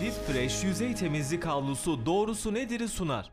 Deep Fresh yüzey temizlik havlusu doğrusu nedir'i sunar.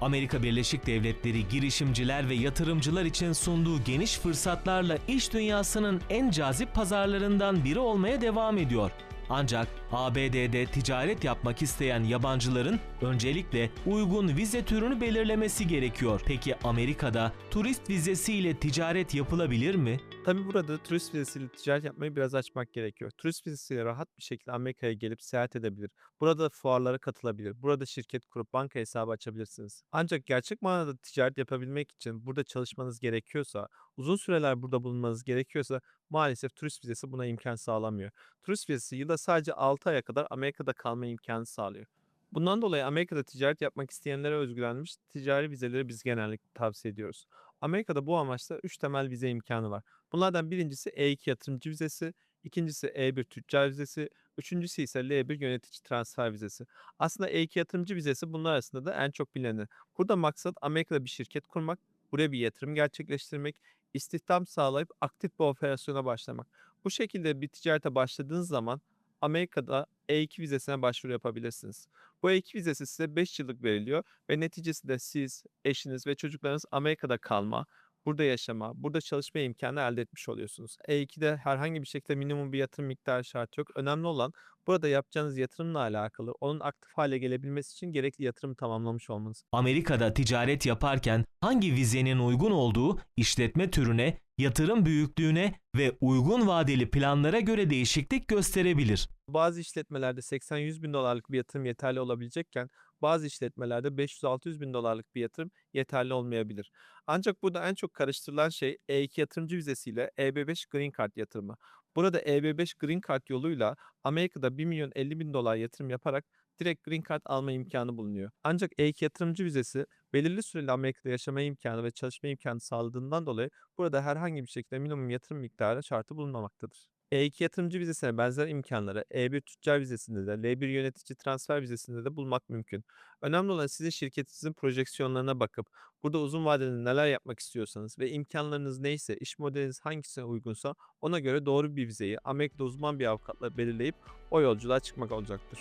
Amerika Birleşik Devletleri girişimciler ve yatırımcılar için sunduğu geniş fırsatlarla iş dünyasının en cazip pazarlarından biri olmaya devam ediyor. Ancak ABD'de ticaret yapmak isteyen yabancıların öncelikle uygun vize türünü belirlemesi gerekiyor. Peki Amerika'da turist vizesiyle ticaret yapılabilir mi? Tabi burada turist vizesiyle ticaret yapmayı biraz açmak gerekiyor. Turist vizesiyle rahat bir şekilde Amerika'ya gelip seyahat edebilir. Burada fuarlara katılabilir. Burada şirket kurup banka hesabı açabilirsiniz. Ancak gerçek manada ticaret yapabilmek için burada çalışmanız gerekiyorsa, uzun süreler burada bulunmanız gerekiyorsa maalesef turist vizesi buna imkan sağlamıyor. Turist vizesi yılda sadece 6 aya kadar Amerika'da kalma imkanı sağlıyor. Bundan dolayı Amerika'da ticaret yapmak isteyenlere özgülenmiş ticari vizeleri biz genellikle tavsiye ediyoruz. Amerika'da bu amaçla 3 temel vize imkanı var. Bunlardan birincisi E2 yatırımcı vizesi, ikincisi E1 tüccar vizesi, üçüncüsü ise L1 yönetici transfer vizesi. Aslında E2 yatırımcı vizesi bunlar arasında da en çok bileni. Burada maksat Amerika'da bir şirket kurmak, buraya bir yatırım gerçekleştirmek, istihdam sağlayıp aktif bir operasyona başlamak. Bu şekilde bir ticarete başladığınız zaman Amerika'da E2 vizesine başvuru yapabilirsiniz. Bu E2 vizesi size 5 yıllık veriliyor ve neticesinde siz, eşiniz ve çocuklarınız Amerika'da kalma, burada yaşama, burada çalışma imkanı elde etmiş oluyorsunuz. E2'de herhangi bir şekilde minimum bir yatırım miktarı şart yok. Önemli olan burada yapacağınız yatırımla alakalı onun aktif hale gelebilmesi için gerekli yatırım tamamlamış olmanız. Amerika'da ticaret yaparken hangi vizenin uygun olduğu işletme türüne, yatırım büyüklüğüne ve uygun vadeli planlara göre değişiklik gösterebilir. Bazı işletmelerde 80-100 bin dolarlık bir yatırım yeterli olabilecekken bazı işletmelerde 500-600 bin dolarlık bir yatırım yeterli olmayabilir. Ancak burada en çok karıştırılan şey E2 yatırımcı vizesiyle EB5 Green Card yatırımı. Burada EB5 Green Card yoluyla Amerika'da 1 milyon 50 bin dolar yatırım yaparak direkt Green Card alma imkanı bulunuyor. Ancak E2 yatırımcı vizesi belirli süreli Amerika'da yaşama imkanı ve çalışma imkanı sağladığından dolayı burada herhangi bir şekilde minimum yatırım miktarı şartı bulunmamaktadır. E2 yatırımcı vizesine benzer imkanları E1 tüccar vizesinde de L1 yönetici transfer vizesinde de bulmak mümkün. Önemli olan sizin şirketinizin projeksiyonlarına bakıp burada uzun vadede neler yapmak istiyorsanız ve imkanlarınız neyse, iş modeliniz hangisine uygunsa ona göre doğru bir vizeyi Amerika'da uzman bir avukatla belirleyip o yolculuğa çıkmak olacaktır.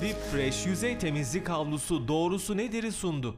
Deep Fresh yüzey temizlik havlusu doğrusu nedir'i sundu.